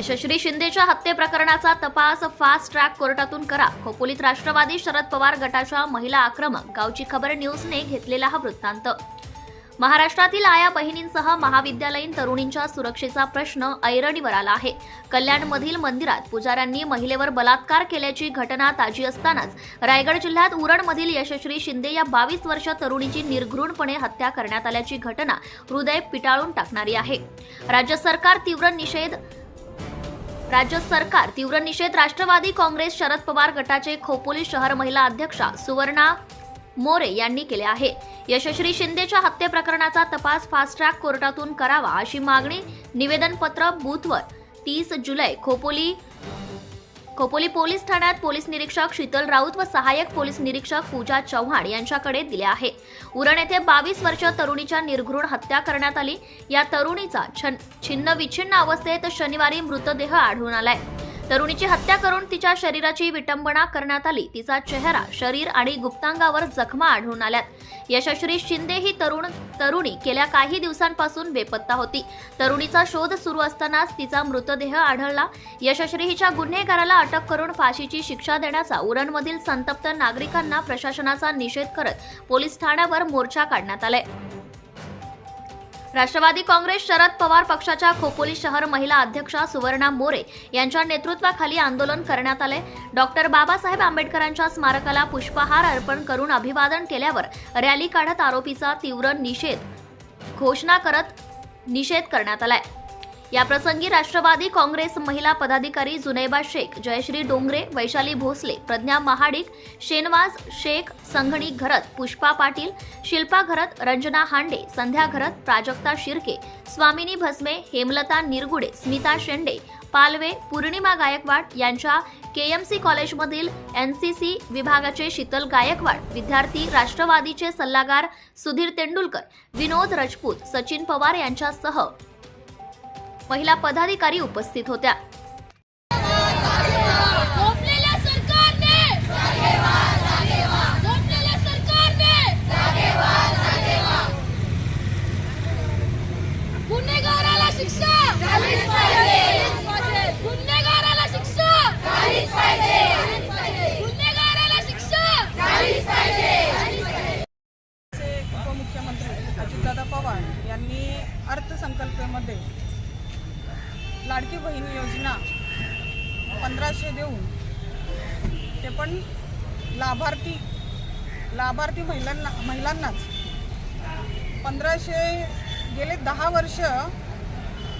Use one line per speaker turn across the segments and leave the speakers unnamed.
यशश्री शिंदेच्या हत्ये प्रकरणाचा तपास फास्ट ट्रॅक कोर्टातून करा. खोपोलीत राष्ट्रवादी शरद पवार गटाच्या महिला आक्रमक गावची खबर न्यूजने घेतलेला हा वृत्तांत. महाराष्ट्रातील आया बहिणींसह महाविद्यालयीन तरुणींच्या सुरक्षेचा प्रश्न ऐरणीवर आला आहे. कल्याणमधील मंदिरात पुजाऱ्यांनी महिलेवर बलात्कार केल्याची घटना ताजी असतानाच रायगड जिल्ह्यात उरणमधील यशश्री शिंदे या बावीस वर्ष तरुणीची निर्घृणपणे हत्या करण्यात आल्याची घटना हृदय पिटाळून टाकणारी आहे. राज्य सरकार तीव्र निषेध राज्य सरकार तीव्र निषेध राष्ट्रवादी काँग्रेस शरद पवार गटाचे खोपोली शहर महिला अध्यक्षा सुवर्णा मोरे यांनी केले आहे. यशश्री शिंदेच्या हत्ये प्रकरणाचा तपास फास्ट ट्रॅक कोर्टातून करावा अशी मागणी निवेदनपत्र बूथवर तीस जुलै खोपोली खोपोली पोलीस ठाण्यात पोलीस निरीक्षक शीतल राऊत व सहाय्यक पोलीस निरीक्षक पूजा चव्हाण यांच्याकडे दिले आहे. उरण येथे बावीस वर्ष तरुणीच्या निर्घृण हत्या करण्यात आली. या तरुणीचा छिन्न विछिन्न अवस्थेत शनिवारी मृतदेह आढळून आलाय. तरुणीची हत्या करून तिच्या शरीराची विटंबना करण्यात आली. तिचा चेहरा शरीर आणि गुप्तांगावर जखमा आढळून आल्यात. यशश्री शिंदे ही तरुण तरुणी गेल्या काही दिवसांपासून बेपत्ता होती. तरुणीचा शोध सुरू असतानाच तिचा मृतदेह आढळला. यशश्री हिच्या गुन्हेगाराला अटक करून फाशीची शिक्षा देण्याचा उरणमधील संतप्त नागरिकांना प्रशासनाचा निषेध करत पोलीस ठाण्यावर मोर्चा काढण्यात आलाय. राष्ट्रवादी काँग्रेस शरद पवार पक्षाच्या खोपोली शहर महिला अध्यक्षा सुवर्णा मोरे यांच्या नेतृत्वाखाली आंदोलन करण्यात आले डॉक्टर बाबासाहेब आंबेडकरांच्या स्मारकाला पुष्पहार अर्पण करून अभिवादन केल्यावर रॅली काढत आरोपीचा तीव्र निषेध घोषणा करत निषेध करण्यात आलाय. याप्रसंगी राष्ट्रवादी काँग्रेस महिला पदाधिकारी जुनैबा शेख जयश्री डोंगरे वैशाली भोसले प्रज्ञा महाडिक शेनवाज शेख संघणी घरत पुष्पा पाटील शिल्पा घरत रंजना हांडे संध्या घरत प्राजक्ता शिर्के स्वामिनी भस्मे हेमलता निरगुडे स्मिता शेंडे पालवे पूर्णिमा गायकवाड यांच्या केएमसी कॉलेजमधील एनसीसी विभागाचे शीतल गायकवाड विद्यार्थी राष्ट्रवादीचे सल्लागार सुधीर तेंडुलकर विनोद राजपूत सचिन पवार यांच्यासह महिला पदाधिकारी उपस्थित होत्या.
अजितदादा पवार यांनी अर्थसंकल्पामध्ये लाडकी बहीण योजना पंधराशे देऊन ते पण लाभार्थी लाभार्थी महिलांना महिलांनाच. पंधराशे गेले दहा वर्ष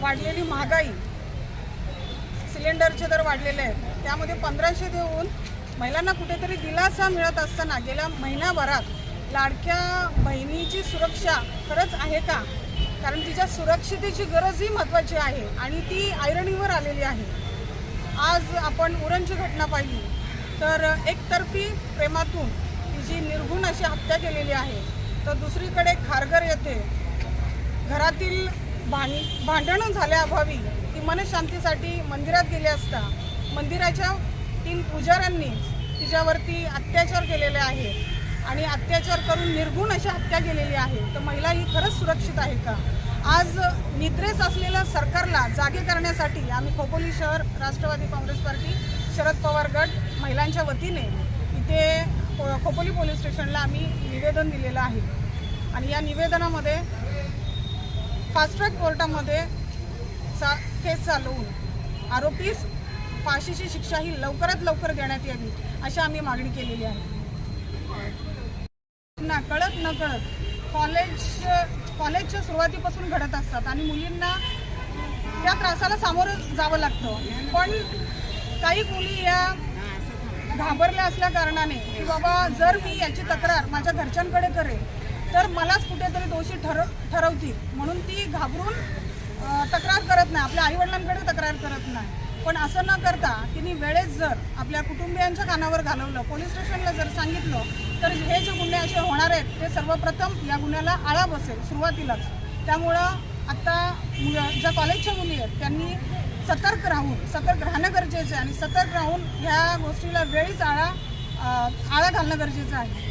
वाढलेली महागाई सिलेंडरचे दर वाढलेले आहेत. त्यामध्ये पंधराशे देऊन महिलांना कुठेतरी दिलासा मिळत असताना गेल्या महिन्याभरात लाडक्या बहिणीची सुरक्षा खरंच आहे का? कारण तिच्या सुरक्षितेची गरजही महत्त्वाची आहे आणि ती ऐरणीवर आलेली आहे. आज आपण उरणची घटना पाहिली तर एकतर्फी प्रेमातून तिची निर्गुण अशी हत्या केलेली आहे तर दुसरीकडे खारघर येथे घरातील भांड भांडणं झाल्याअभावी ती मनशांतीसाठी मंदिरात गेली असता मंदिराच्या तीन पुजाऱ्यांनी तिच्यावरती अत्याचार केलेले आहेत. आणि अत्याचार करून निर्गुण अशी हत्या केलेली आहे. तर महिला ही खरंच सुरक्षित आहे का? आज निद्रेस असलेल्या सरकारला जागे करण्यासाठी आम्ही खोपोली शहर राष्ट्रवादी काँग्रेस पार्टी शरद पवार गट महिलांच्या वतीने इथे खो- खोपोली पोलीस स्टेशनला आम्ही निवेदन दिलेलं आहे. आणि या निवेदनामध्ये फास्ट ट्रॅक कोर्टामध्ये चा केस चालवून आरोपीस फाशीची शिक्षा ही लवकरात लवकर देण्यात यावी अशी आम्ही मागणी केलेली आहे. मुलींना कळत न कळत कॉलेज कॉलेजच्या सुरुवातीपासून घडत असतात आणि मुलींना त्या त्रासाला सामोरं जावं लागतं. पण काही मुली या घाबरल्या असल्या कारणाने की बाबा जर मी याची तक्रार माझ्या घरच्यांकडे करेल तर मलाच कुठेतरी दोषी ठरव ठरवतील. म्हणून ती घाबरून तक्रार करत नाही. आपल्या आईवडिलांकडे तक्रार करत नाही. पण असं न करता तिने वेळेस जर आपल्या कुटुंबियांच्या कानावर घालवलं पोलीस स्टेशनला जर सांगितलं तर हे जे गुन्हे असे होणार आहेत ते सर्वप्रथम या गुन्ह्याला आळा बसेल सुरुवातीलाच. त्यामुळं आत्ता मुलं ज्या कॉलेजच्या मुली आहेत त्यांनी सतर्क राहून सतर्क राहणं गरजेचं आहे आणि सतर्क राहून ह्या गोष्टीला वेळीच आळा आळा घालणं गरजेचं आहे.